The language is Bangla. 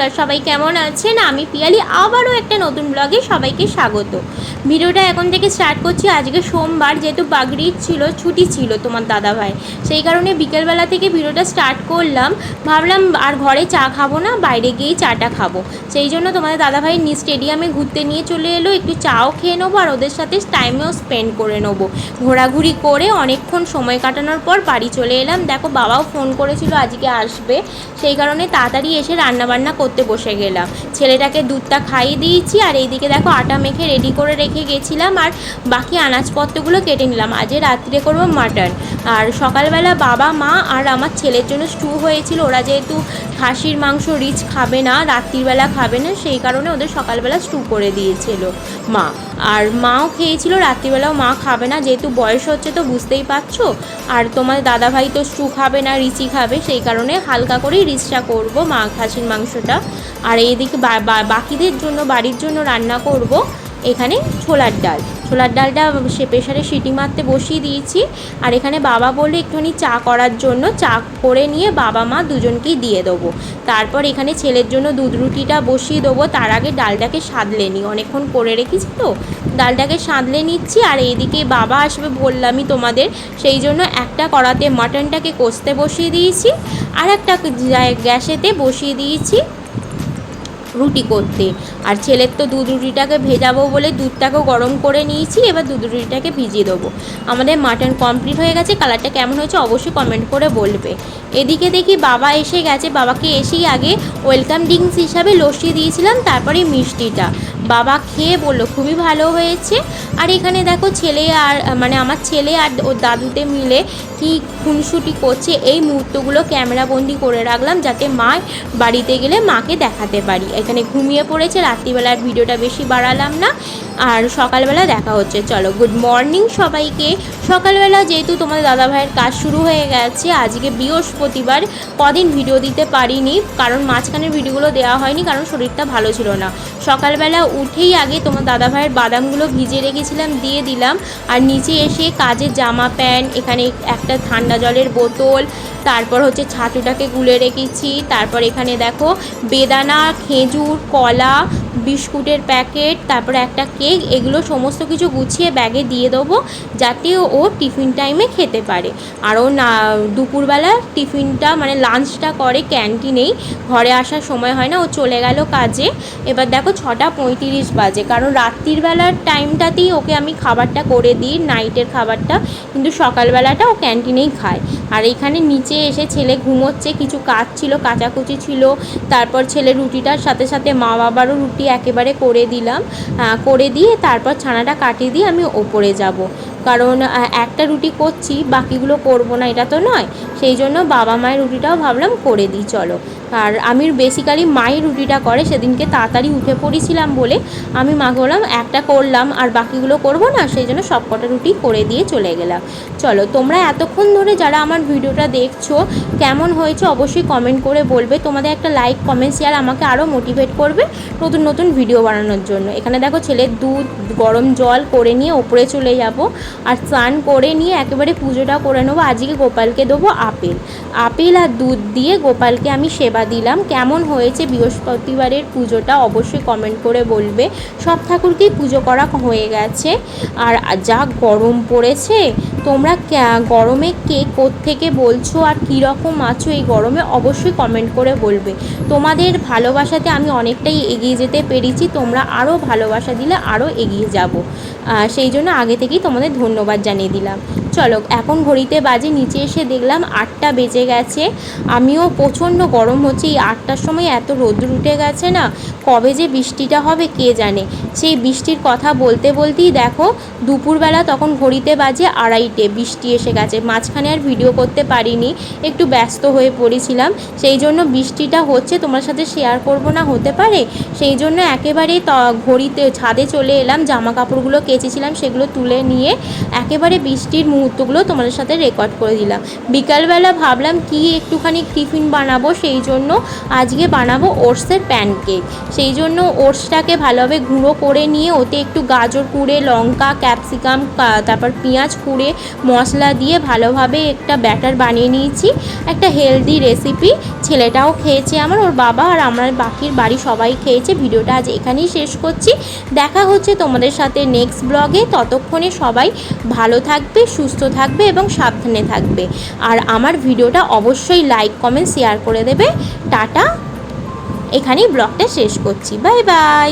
বন্ধুরা, সবাই কেমন আছেন? আমি পিয়ালি, আবারও একটা নতুন ব্লগে সবাইকে স্বাগত। ভিডিওটা এখন থেকে স্টার্ট করছি। আজকে সোমবার, যেহেতু বাগরির ছিল, ছুটি ছিল তোমার দাদা ভাই সেই কারণে বিকেলবেলা থেকে ভিডিওটা স্টার্ট করলাম। ভাবলাম, আর ঘরে চা খাব না, বাইরে গিয়েই চাটা খাব। সেই জন্য তোমাদের দাদা ভাই নি স্টেডিয়ামে ঘুরতে নিয়ে চলে এলো। একটু চাও খেয়ে নেব আর ওদের সাথে টাইমেও স্পেন্ড করে নেব। ঘোরাঘুরি করে অনেকক্ষণ সময় কাটানোর পর বাড়ি চলে এলাম। দেখো, বাবাও ফোন করেছিল আজকে আসবে। সেই কারণে তাড়াতাড়ি এসে রান্নাবান্না করতে বসে গেলাম। ছেলেটাকে দুধটা খাইয়ে দিয়েছি আর এইদিকে দেখো আটা মেখে রেডি করে রেখে গেছিলাম আর বাকি আনাজপত্রগুলো কেটে নিলাম। আজকে রাত্রে করব মাটন আর সকালবেলা বাবা, মা আর আমার ছেলের জন্য স্টু হয়েছিল। ওরা যেহেতু খাসির মাংস রিচ খাবে না, রাত্রিবেলা খাবে না, সেই কারণে ওদের সকালবেলা স্টু করে দিয়েছিল মা। আর মাও খেয়েছিল, রাত্রিবেলাও মা খাবে না। যেহেতু বয়স হচ্ছে তো বুঝতেই পারছ। আর তোমার দাদাভাই তো স্টু খাবে না, রিচি খাবে, সেই কারণে হালকা করেই রিচটা করব মা খাসির মাংসটা। আর এইদিকে বাকিদের জন্য, বাড়ির জন্য রান্না করব এখানে ছোলার ডাল। ছোলার ডালটা সে প্রেশারে সিটি মারতে বসিয়ে দিয়েছি। আর এখানে বাবা বলল একটুখানি চা করার জন্য, চা করে নিয়ে বাবা মা দুজনকেই দিয়ে দেবো। তারপর এখানে ছেলের জন্য দুধ রুটিটা বসিয়ে দেবো। তার আগে ডালটাকে সাদলে নিই। অনেকক্ষণ করে রেখেছি তো। ডালটাকে সাদলে নিচ্ছি আর এইদিকে বাবা আসবে বললামই তোমাদের। সেই জন্য একটা কড়াতে মাটনটাকে কষতে বসিয়ে দিয়েছি। আর একটা গ্যাসেতে বসিয়ে দিয়েছি। রুটি করতে। আর ছেলের তো দুধ রুটিটাকে ভেজাবো বলে দুধটাকেও গরম করে নিয়েছি, এবার দুধ রুটিটাকে ভিজিয়ে দেবো। আমাদের মাটন কমপ্লিট হয়ে গেছে কালারটা কেমন হয়েছে অবশ্যই কমেন্ট করে বলবে। এদিকে দেখি বাবা এসে গেছে, বাবাকে এসেই আগে ওয়েলকাম ড্রিঙ্কস হিসাবে লস্যি দিয়েছিলাম, তারপরে মিষ্টিটা। বাবা খেয়ে বলল, খুবই ভালো হয়েছে। আর এখানে দেখো ছেলে আর মানে আমার ছেলে আর ওর দাদুতে মিলে কি খুনসুটি করছে, এই মুহূর্তগুলো ক্যামেরাবন্দি করে রাখলাম যাতে মা বাড়িতে গেলে মাকে দেখাতে পারি। এখানে ঘুমিয়ে পড়েছে রাত্রিবেলার ভিডিওটা বেশি বাড়ালাম না। আর সকালবেলা দেখা হচ্ছে। চলো গুড মর্নিং সবাইকে। সকালবেলা যেহেতু তোমাদের দাদাভাইয়ের কাজ শুরু হয়ে গেছে, আজকে বৃহস্পতিবার। কদিন ভিডিও দিতে পারিনি, কারণ মাঝখানের ভিডিওগুলো দেওয়া হয়নি, কারণ শরীরটা ভালো ছিল না। সকালবেলা উঠেই আগে তোমার দাদাভাইয়ের বাদামগুলো ভিজে রেখেছিলাম, দিয়ে দিলাম। আর নিচে এসে কাজের জামা প্যান্ট, এখানে একটা ঠান্ডা জলের বোতল, তারপর হচ্ছে ছাতুটাকে গুলে রেখেছি। তারপর এখানে দেখো, বেদানা, খেজুর, কলা বিস্কুটের প্যাকেট, তারপর একটা কেক, এগুলো সমস্ত কিছু গুছিয়ে ব্যাগে দিয়ে দেবো যাতে ও টিফিন টাইমে খেতে পারে। আর ও না, দুপুরবেলা টিফিনটা মানে লাঞ্চটা করে ক্যান্টিনেই। ঘরে আসার সময় হয় না, ও চলে গেল কাজে। এবার দেখো ছটা পঁয়ত্রিশ বাজে, কারণ রাত্রির বেলার টাইমটাতেই ওকে আমি খাবারটা করে দিই, নাইটের খাবারটা। কিন্তু সকালবেলাটা ও ক্যান্টিনেই খায়। আর এখানে নিচে এসে ছেলে ঘুমোচ্ছে, কিছু কাজ ছিল, কাচাকুচি ছিল। তারপর ছেলে রুটিটার সাথে সাথে মা বাবারও রুটি একেবারে করে দিলাম করে দিয়ে তারপর ছানাটা কাটিয়ে দিয়ে আমি ওপরে যাব। কারণ একটা রুটি করছি, বাকিগুলো করব না, এটা তো নয়। সেই জন্য বাবা মায়ের রুটিটাও ভাবলাম করে দিই, চলো। আর আমি বেসিক্যালি মায়ের রুটিটা করে, সেদিনকে তাড়াতাড়ি উঠে পড়েছিলাম বলে আমি মাকে বললাম, একটা করলাম, আর বাকিগুলো করব না। সেই জন্য সব কটা রুটি করে দিয়ে চলে গেলাম। চলো, তোমরা এতক্ষণ ধরে যারা আমার ভিডিওটা দেখছ, কেমন হয়েছে অবশ্যই কমেন্ট করে বলবে। তোমাদের একটা লাইক কমেন্ট শেয়ার আমাকে আরও মোটিভেট করবে নতুন নতুন ভিডিও বানানোর জন্য। এখানে দেখো ছেলের দুধ, গরম জল করে নিয়ে ওপরে চলে যাব। আর স্নান করে নিয়ে একেবারে পুজোটা করে নেব। আজকে গোপালকে দেবো আপেল। আপেল আর দুধ দিয়ে গোপালকে আমি সেবা দিলাম। কেমন হয়েছে বৃহস্পতিবারের পুজোটা অবশ্যই কমেন্ট করে বলবে। সব ঠাকুরকেই পুজো করা হয়ে গেছে। আর যা গরম পড়েছে, তোমরা গরমে কে থেকে বলছো আর কীরকম আছো এই গরমে অবশ্যই কমেন্ট করে বলবে। তোমাদের ভালোবাসাতে আমি অনেকটাই এগিয়ে যেতে পেরেছি। তোমরা আরও ভালোবাসা দিলে আরও এগিয়ে যাব। সেই জন্য আগে থেকেই তোমাদের ধন্যবাদ জানিয়ে দিলাম। চলো, এখন ঘড়িতে বাজে, নিচে এসে দেখলাম আটটা বেজে গেছে। আমিও প্রচণ্ড গরম হচ্ছে, এই আটটার সময় এত রোদ্র উঠে গেছে না, কবে যে বৃষ্টিটা হবে কে জানে? সেই বৃষ্টির কথা বলতে বলতেই দেখো, দুপুরবেলা তখন ঘড়িতে বাজে আড়াইটে, বৃষ্টি এসে গেছে। মাঝখানে আর ভিডিও করতে পারিনি, একটু ব্যস্ত হয়ে পড়েছিলাম। সেই জন্য বৃষ্টিটা হচ্ছে, তোমার সাথে শেয়ার করব না, হতে পারে? সেই জন্য একেবারেই ঘড়িতে ছাদে চলে এলাম, জামা কাপড়গুলো কেচেছিলাম সেগুলো তুলে নিয়ে একেবারে বৃষ্টির মুহূর্তগুলো তোমাদের সাথে রেকর্ড করে দিলাম। বিকালবেলা ভাবলাম কি একটুখানি টিফিন বানাবো, সেই জন্য আজকে বানাবো ওটসের প্যানকেক সেই জন্য ওটসটাকে ভালোভাবে গুঁড়ো করে নিয়ে ওতে একটু গাজর কুড়ে, লঙ্কা ক্যাপসিকাম তারপর পেঁয়াজ কুড়ে, মশলা দিয়ে ভালোভাবে একটা ব্যাটার বানিয়ে নিয়েছি। একটা হেলদি রেসিপি ছেলেটাও খেয়েছে আমার, ওর বাবা আর আমার বাকির বাড়ি সবাই খেয়েছে। ভিডিওটা আজ এখানেই শেষ করছি। দেখা হচ্ছে তোমাদের সাথে নেক্সট ব্লগে ততক্ষণে সবাই ভালো থাকবে, সুস্থ থাকবে এবং সাবধানে থাকবে। আর আমার ভিডিওটা অবশ্যই লাইক কমেন্ট শেয়ার করে দেবে। টাটা। এখানেই ব্লগটা শেষ করছি। Bye bye.